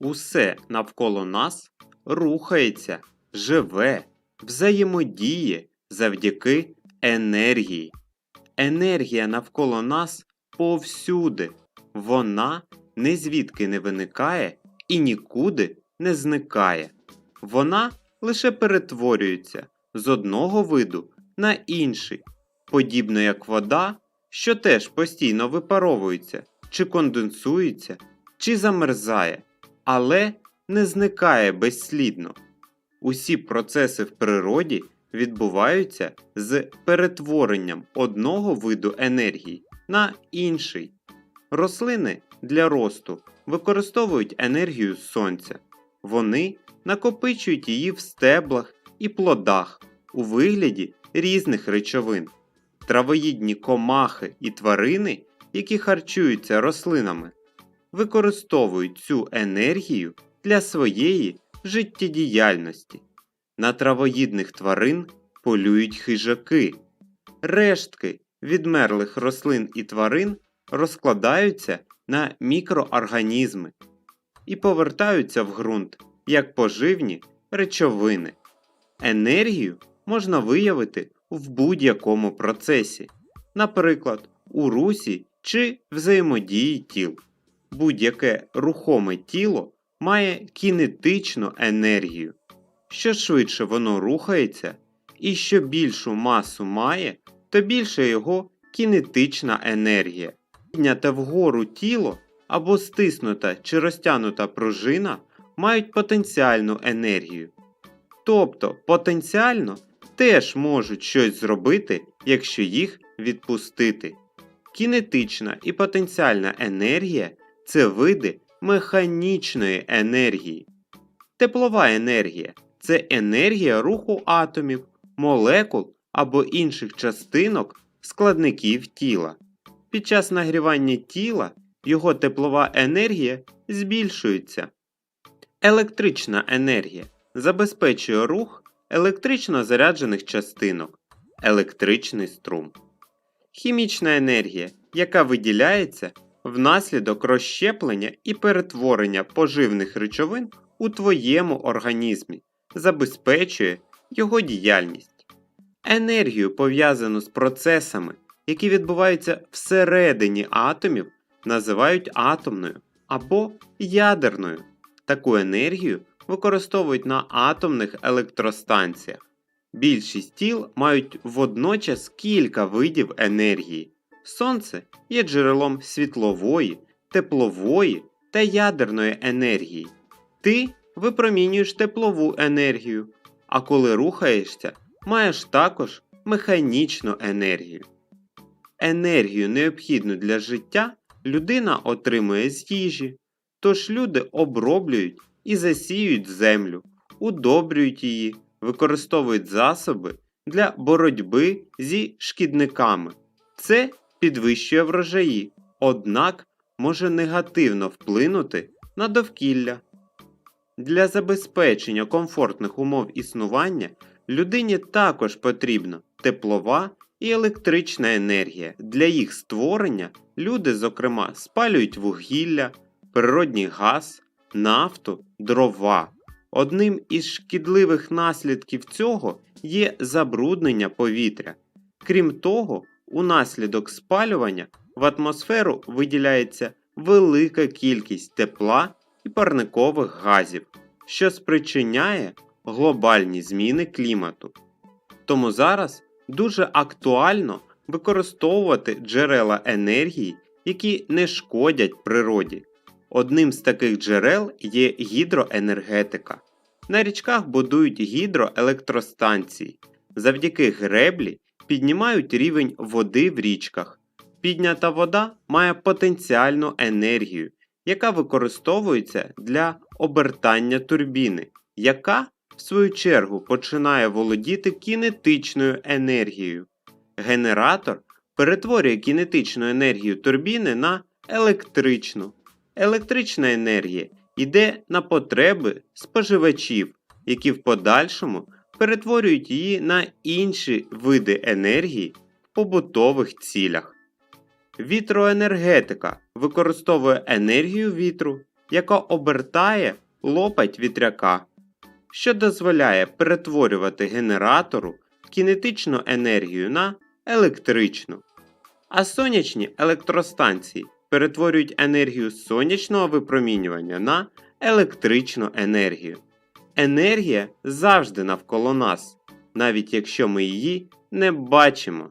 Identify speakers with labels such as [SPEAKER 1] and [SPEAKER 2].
[SPEAKER 1] Усе навколо нас рухається, живе, взаємодіє завдяки енергії. Енергія навколо нас повсюди. Вона ні звідки не виникає і нікуди не зникає. Вона лише перетворюється з одного виду на інший, подібно як вода, що теж постійно випаровується, чи конденсується, чи замерзає, але не зникає безслідно. Усі процеси в природі відбуваються з перетворенням одного виду енергії на інший. Рослини для росту використовують енергію сонця. Вони накопичують її в стеблах і плодах у вигляді різних речовин. Травоїдні комахи і тварини, які харчуються рослинами, використовують цю енергію для своєї життєдіяльності. На травоїдних тварин полюють хижаки. Рештки відмерлих рослин і тварин розкладаються на мікроорганізми і повертаються в ґрунт як поживні речовини. Енергію можна виявити в будь-якому процесі, наприклад, у русі чи взаємодії тіл. Будь-яке рухоме тіло має кінетичну енергію. Що швидше воно рухається, і що більшу масу має, то більше його кінетична енергія. Підняте вгору тіло або стиснута чи розтягнута пружина мають потенціальну енергію. Тобто потенціально теж можуть щось зробити, якщо їх відпустити. Кінетична і потенціальна енергія це види механічної енергії. Теплова енергія це енергія руху атомів, молекул або інших частинок складників тіла. Під час нагрівання тіла його теплова енергія збільшується. Електрична енергія забезпечує рух електрично заряджених частинок, електричний струм. Хімічна енергія, яка виділяється внаслідок розщеплення і перетворення поживних речовин у твоєму організмі, забезпечує його діяльність. Енергію, пов'язану з процесами, які відбуваються всередині атомів, називають атомною або ядерною. Таку енергію використовують на атомних електростанціях. Більшість тіл мають водночас кілька видів енергії. Сонце є джерелом світлової, теплової та ядерної енергії. Ти випромінюєш теплову енергію, а коли рухаєшся, маєш також механічну енергію. Енергію, необхідну для життя, людина отримує з їжі, тож люди оброблюють і засіюють землю, удобрюють її, використовують засоби для боротьби зі шкідниками. Це підвищує врожаї, однак може негативно вплинути на довкілля. Для забезпечення комфортних умов існування людині також потрібна теплова і електрична енергія. Для їх створення люди, зокрема, спалюють вугілля, природній газ, нафту, дрова. Одним із шкідливих наслідків цього є забруднення повітря. Крім того, унаслідок спалювання в атмосферу виділяється велика кількість тепла і парникових газів, що спричиняє глобальні зміни клімату. Тому зараз дуже актуально використовувати джерела енергії, які не шкодять природі. Одним з таких джерел є гідроенергетика. На річках будують гідроелектростанції. Завдяки греблі піднімають рівень води в річках. Піднята вода має потенціальну енергію, яка використовується для обертання турбіни, яка, в свою чергу, починає володіти кінетичною енергією. Генератор перетворює кінетичну енергію турбіни на електричну. Електрична енергія йде на потреби споживачів, які в подальшому перетворюють її на інші види енергії в побутових цілях. Вітроенергетика використовує енергію вітру яка обертає лопать вітряка, що дозволяє перетворювати генератору кінетичну енергію на електричну. А сонячні електростанції перетворюють енергію сонячного випромінювання на електричну енергію. Енергія завжди навколо нас, навіть якщо ми її не бачимо.